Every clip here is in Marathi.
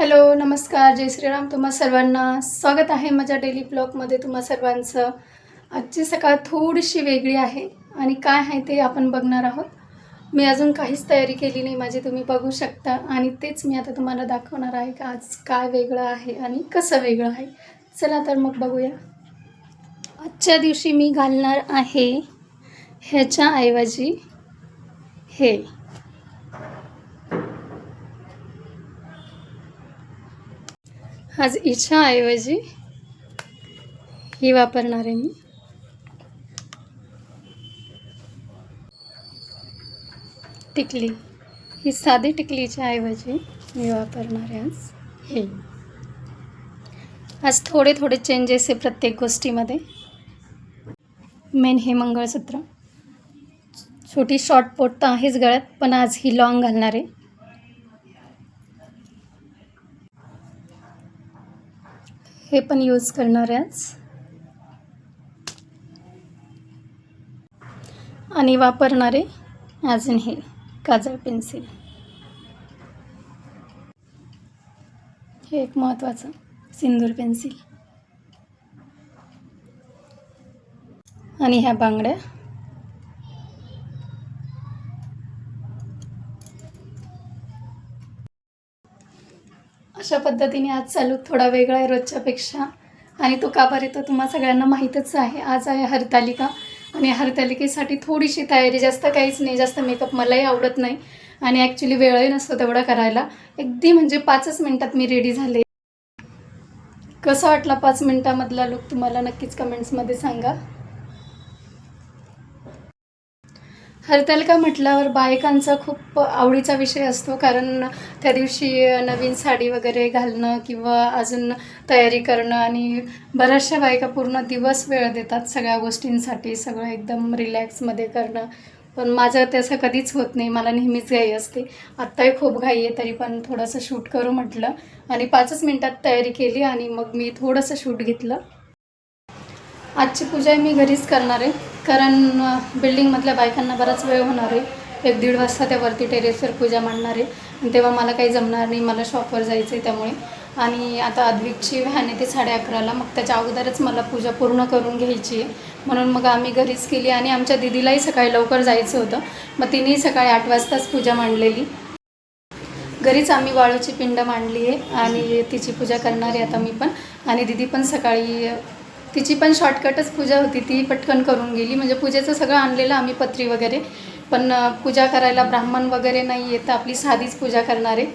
हॅलो नमस्कार. जय श्रीराम. तुम्हा सर्वांना स्वागत आहे माझ्या डेली ब्लॉगमध्ये तुम्हा सर्वांचं. आजची सकाळ थोडीशी वेगळी आहे आणि काय आहे ते आपण बघणार आहोत. मी अजून काहीच तयारी केली नाही माझी तुम्ही बघू शकता. आणि तेच मी आता तुम्हाला दाखवणार आहे का आज काय वेगळं आहे आणि कसं वेगळं आहे. चला तर मग बघूया. आजच्या दिवशी मी घालणार आहे ह्याच्याऐवजी हे. आज इच्छाऐवजी ही वापरणार आहे मी. टिकली. ही साधी टिकलीच्या ऐवजी मी वापरणार आहे आज. हे. आज थोडे थोडे चेंजेस आहे प्रत्येक गोष्टीमध्ये. मेन हे मंगळसूत्र. छोटी शॉर्ट पोट तर आहेच गळ्यात पण आज ही लॉंग घालणार आहे. हे पण यूज करणार आहे आज आणि वापरणारे अजून हे काजळ पेन्सिल हे एक महत्त्वाचं सिंदूर पेन्सिल आणि ह्या बांगड्या अशा पद्धतीने आज चालू थोडा वेगळा आहे रोजच्यापेक्षा. आणि तो का बरे तो तुम्हा सगळ्यांना माहीतच आहे. आज आहे हरतालिका. आणि हरतालिकेसाठी थोडीशी तयारी जास्त काहीच नाही जास्त मेकअप मलाही आवडत नाही. आणि ॲक्च्युली वेळही नसतो तेवढा करायला. अगदी म्हणजे पाचच मिनटात मी रेडी झाले. कसा वाटला पाच मिनटामधला लुक तुम्हाला? नक्कीच कमेंट्समध्ये सांगा. हरतालिका म्हटल्यावर बायकांचा खूप आवडीचा विषय असतो कारण त्या दिवशी नवीन साडी वगैरे घालणं किंवा अजून तयारी करणं आणि बऱ्याचशा बायका पूर्ण दिवस वेळ देतात सगळ्या गोष्टींसाठी सगळं एकदम रिलॅक्समध्ये करणं. पण माझं तसं कधीच होत नाही मला नेहमीच घाई असते. आत्ताही खूप घाई आहे तरी पण थोडंसं शूट करू म्हटलं आणि पाचच मिनटात तयारी केली आणि मग मी थोडंसं शूट घेतलं. आजची पूजा मी घरीच करणार आहे. कारण बिल्डिंगमधल्या बायकांना बराच वेळ होणार आहे. एक दीड वाजता त्या वरती टेरेसवर पूजा मांडणार आहे. आणि तेव्हा मला काही जमणार नाही मला शॉपवर जायचं आहे त्यामुळे. आणि आता अद्विकची व्हॅन येते साडे अकराला. मग त्याच्या अगोदरच मला पूजा पूर्ण करून घ्यायची आहे. म्हणून मग आम्ही घरीच केली आणि आमच्या दिदीलाही सकाळी लवकर जायचं होतं. मग तिनेही सकाळी आठ वाजताच पूजा मांडलेली. घरीच आम्ही वाळूची पिंड मांडली आहे आणि तिची पूजा करणार आहे आता मी पण. आणि दिदी पण सकाळी तिची पण शॉर्टकटच पूजा होती. ती पटकन करून गेली. म्हणजे पूजेचं सगळं आणलेलं आम्ही पत्री वगैरे. पण पूजा करायला ब्राह्मण वगैरे नाही आहे तर आपली साधीच पूजा करणार आहे.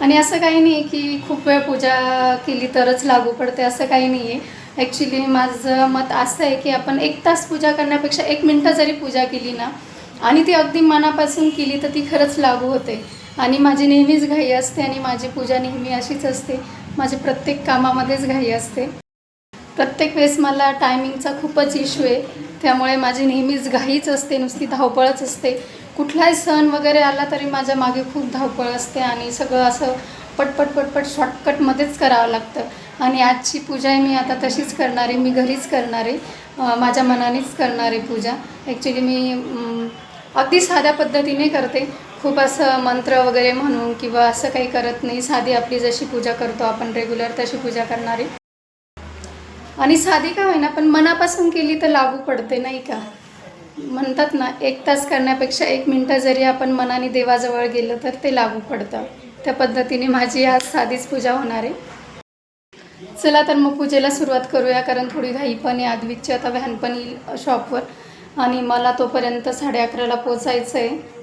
आणि असं काही नाही की खूप वेळ पूजा केली तरच लागू पडते. असं काही नाही आहे ॲक्च्युली माझं मत असं आहे की आपण एक तास पूजा करण्यापेक्षा एक मिनटं जरी पूजा केली ना आणि ती अगदी मनापासून केली तर ती खरंच लागू होते. आणि माझी नेहमीच घाई असते आणि माझी पूजा नेहमी अशीच असते. माझी प्रत्येक कामामध्येच घाई असते. प्रत्येक वेळेस मला टायमिंगचा खूपच इश्यू आहे. त्यामुळे माझी नेहमीच घाईच असते नुसती धावपळच असते. कुठलाही सण वगैरे आला तरी माझ्या मागे खूप धावपळ असते आणि सगळं असं पटपट पटपट शॉर्टकटमध्येच करावं लागतं. आणि आजची पूजा आहे मी आता तशीच करणार आहे मी घरीच करणार आहे. माझ्या मनानेच करणार आहे पूजा. ॲक्च्युली मी अगदी साध्या पद्धतीने करते. खूप असं मंत्र वगैरे म्हणून किंवा असं काही करत नाही. साधी आपली जशी पूजा करतो आपण रेग्युलर तशी पूजा करणार. आहे आणि साधी का होईना पण मनापासून केली तर लागू पडते नाही का? म्हणतात ना एक तास करण्यापेक्षा एक मिनटं जरी आपण मनाने देवाजवळ गेलं तर ते लागू पडतं. त्या पद्धतीने माझी आज साधीच पूजा होणार आहे. चला तर मग पूजेला सुरुवात करूया कारण थोडी घाई पण आहे. आदवीची आता व्हॅन पण येईल शॉपवर आणि मला तोपर्यंत साडे अकराला पोचायचं आहे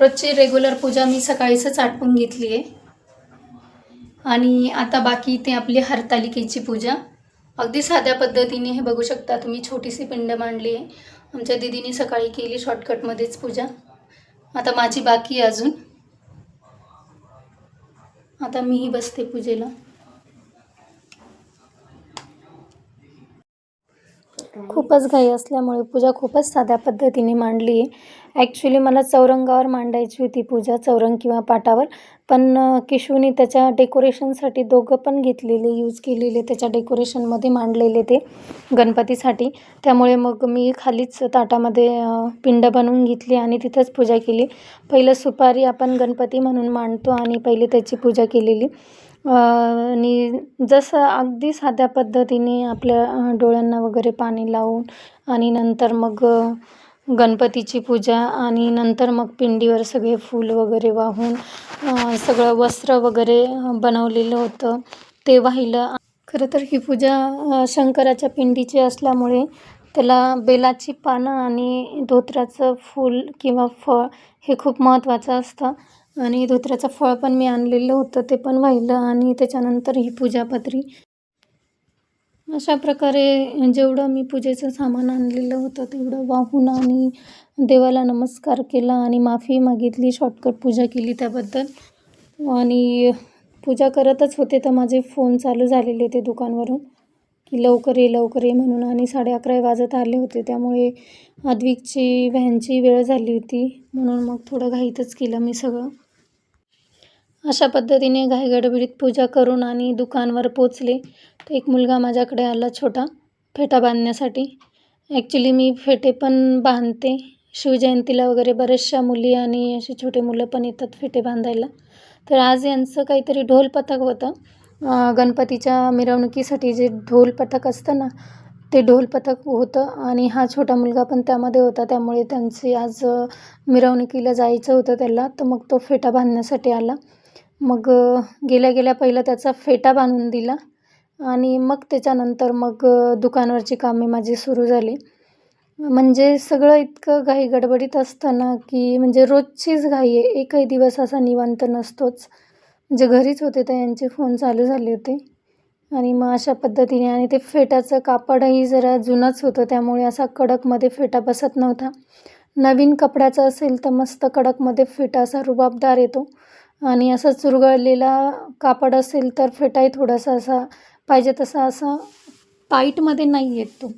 रोजची रेग्युलर पूजा मी सकाळीच आटपून घेतली आहे. आणि आता बाकी ते आपली हरतालिकेची पूजा. अगदी साध्या पद्धतीने हे बघू शकता तुम्ही छोटीशी पिंड मांडली आहे. आमच्या दिदीने सकाळी केली शॉर्टकटमध्येच पूजा. आता माझी बाकी आहे अजून. आता मीही बसते पूजेला. खूपच घाई असल्यामुळे पूजा खूपच साध्या पद्धतीने मांडली. आहे ॲक्च्युली मला चौरंगावर मांडायची होती पूजा चौरंग किंवा पाटावर. पण किशूने त्याच्या डेकोरेशनसाठी दोघं पण घेतलेले यूज केलेले त्याच्या डेकोरेशनमध्ये मांडलेले ते गणपतीसाठी. त्यामुळे मग मी खालीच ताटामध्ये पिंड बनवून घेतली आणि तिथंच पूजा केली. पहिलं सुपारी आपण गणपती म्हणून मांडतो आणि पहिले त्याची पूजा केलेली. आणि जसं अगदी साध्या पद्धतीने आपल्या डोळ्यांना वगैरे पाणी लावून आणि नंतर मग गणपतीची पूजा आणि नंतर मग पिंडीवर सगळे फूल वगैरे वाहून सगळं वस्त्र वगैरे बनवलेलं होतं. ते वाहिलं खरं तर ही पूजा शंकराच्या पिंडीची असल्यामुळे त्याला बेलाची पानं आणि धोत्र्याचं फूल किंवा फळ हे खूप महत्त्वाचं असतं. आणि धोत्र्याचं फळ पण मी आणलेलं होतं ते पण वाहिलं आणि त्याच्यानंतर ही पूजापत्री अशा प्रकारे जेवढं मी पूजेचं सामान आणलेलं होतं तेवढं वाहून आणि देवाला नमस्कार केला आणि माफी मागितली शॉर्टकट पूजा केली त्याबद्दल. आणि पूजा करतच होते तर माझे फोन चालू झालेले ते दुकानवरून. की लवकर ये लवकर ये म्हणून आणि साडे अकरा वाजत आले होते. त्यामुळे आद्विकची व्हॅनची वेळ झाली होती. म्हणून मग थोडं घाईतच केलं मी सगळं. अशा पद्धतीने घाईगडबडीत पूजा करून आणि दुकानवर पोचले. तर एक मुलगा माझ्याकडे आला छोटा फेटा बांधण्यासाठी. ॲक्च्युली मी फेटे पण बांधते. शिवजयंतीला वगैरे बऱ्याचशा मुली आणि असे छोटे मुलं पण येतात फेटे बांधायला. तर आज यांचं काहीतरी ढोल पथक होतं. गणपतीच्या मिरवणुकीसाठी जे ढोल पथक असतं ना ते ढोल पथक होतं आणि हा छोटा मुलगा पण त्यामध्ये होता. त्यामुळे त्यांची आज मिरवणुकीला जायचं होतं त्याला. तर मग तो फेटा बांधण्यासाठी आला. मग गेल्या गेल्या पहिलं त्याचा फेटा बांधून दिला. आणि मग त्याच्यानंतर मग दुकानवरची कामे माझी सुरू झाली. म्हणजे सगळं इतकं घाई गडबडीत असतं ना की म्हणजे रोजचीच घाई आहे. एकही दिवस असा निवांत नसतोच. म्हणजे घरीच होते तर यांचे फोन चालू झाले होते. आणि मग अशा पद्धतीने आणि ते फेटाचं कापडही जरा जुनंच होतं त्यामुळे असा कडकमध्ये फेटा बसत नव्हता. नवीन कपड्याचा असेल तर मस्त कडकमध्ये फेटा असा रुबाबदार येतो. आणि असा चुरगळलेला कापड असेल तर फेटाही थोडासा असा पाहिजे तसा असा टाईटमध्ये नाही येत तो.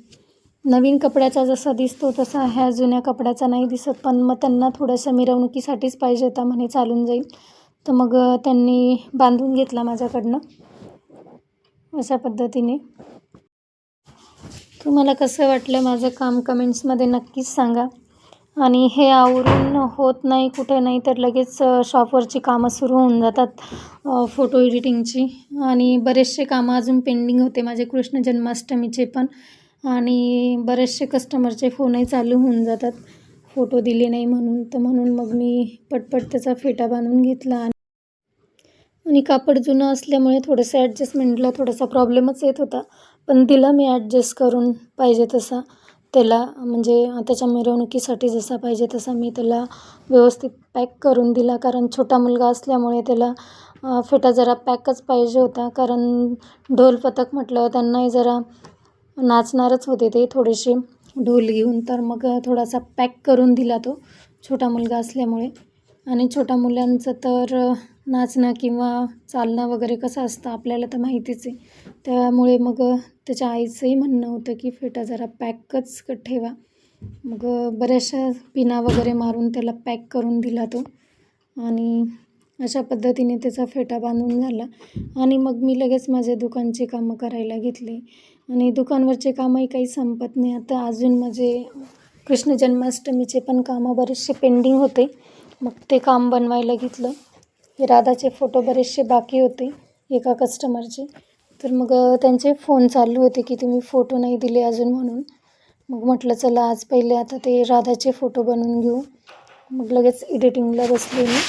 नवीन कपड्याचा जसा दिसतो तसा ह्या जुन्या कपड्याचा नाही दिसत पण मग त्यांना थोडंसं मिरवणुकीसाठीच पाहिजे होता म्हणे चालून जाईल. तर मग त्यांनी बांधून घेतला माझ्याकडनं. अशा पद्धतीने. तुम्हाला कसं वाटलं माझं काम कमेंट्समध्ये नक्कीच सांगा. आणि हे आवरून होत नाही कुठे नाही तर लगेच शॉपवरची कामं सुरू होऊन जातात फोटो एडिटिंगची. आणि बरेचसे कामं अजून पेंडिंग होते माझे कृष्ण जन्माष्टमीचे पण. आणि बरेचसे कस्टमरचे फोनही चालू होऊन जातात. फोटो दिले नाही म्हणून तर म्हणून मग मी पटपट त्याचा फेटा बांधून घेतला आणि कापड जुनं असल्यामुळे थोडंसं ॲडजस्टमेंटला थोडासा प्रॉब्लेमच येत होता. पण तिला मी ॲडजस्ट करून पाहिजे तसा. त्याला म्हणजे त्याच्या मिरवणुकीसाठी जसा पाहिजे तसा मी त्याला व्यवस्थित पॅक करून दिला. कारण छोटा मुलगा असल्यामुळे त्याला फेटा जरा पॅकच पाहिजे होता. कारण ढोल पथक म्हटलं त्यांनाही जरा नाचणारच होते ते थोडेसे. ढोल घेऊन तर मग थोडासा पॅक करून दिला तो छोटा मुलगा असल्यामुळे. आणि छोट्या मुलांचं तर नाचणं किंवा चालणं वगैरे कसं असतं आपल्याला तर माहितीच आहे. त्यामुळे मग त्याच्या आईचंही म्हणणं होतं की फेटा जरा पॅकच ठेवा. मग बऱ्याचशा पिना वगैरे मारून त्याला पॅक करून दिला तो. आणि अशा पद्धतीने त्याचा फेटा बांधून झाला. आणि मग मी लगेच माझे दुकानचे कामं करायला घेतले. आणि दुकानवरचे कामही काही संपत नाही. आता अजून माझे कृष्ण जन्माष्टमीचे पण कामं बरेचसे पेंडिंग होते. मग ते काम बनवायला घेतलं. हे राधाचे फोटो बरेचसे बाकी होते एका कस्टमरचे तर मग त्यांचे फोन चालू होते की तुम्ही फोटो नाही दिले अजून म्हणून. मग म्हटलं चला आज पहिले आता ते राधाचे फोटो बनवून घेऊ. मग लगेच एडिटिंगला बसले मी.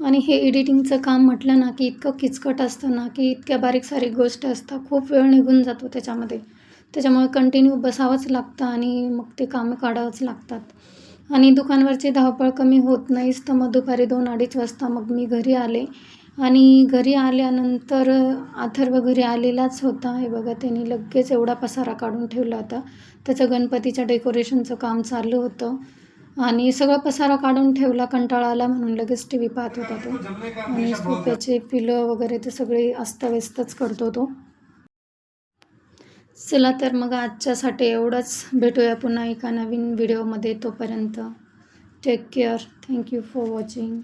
आणि हे एडिटिंगचं काम म्हटलं ना की इतकं किचकट असतं ना की इतक्या बारीक सारीक गोष्ट असतात. खूप वेळ निघून जातो त्याच्यामध्ये. त्याच्यामुळे कंटिन्यू बसावंच लागतं आणि मग ते कामं काढावंच लागतात. आणि दुकानवरची धावपळ कमी होत नाहीच तर मग दुपारी दोन अडीच वाजता मग मी घरी आले. आणि घरी आल्यानंतर अथर्व घरी आलेलाच होता. हे बघा त्यांनी लगेच एवढा पसारा काढून ठेवला होता. त्याचं गणपतीच्या डेकोरेशनचं काम चालू होतं. आणि सगळं पसारा काढून ठेवला कंटाळा आला म्हणून लगेच टी व्ही पाहत होता तो. आणि सोप्याचे पिलं वगैरे ते सगळे अस्ताव्यस्तच करतो तो. चला तर मग आजच्यासाठी एवढंच. भेटूया पुन्हा एका नवीन व्हिडिओमध्ये तोपर्यंत. Take care thank you for watching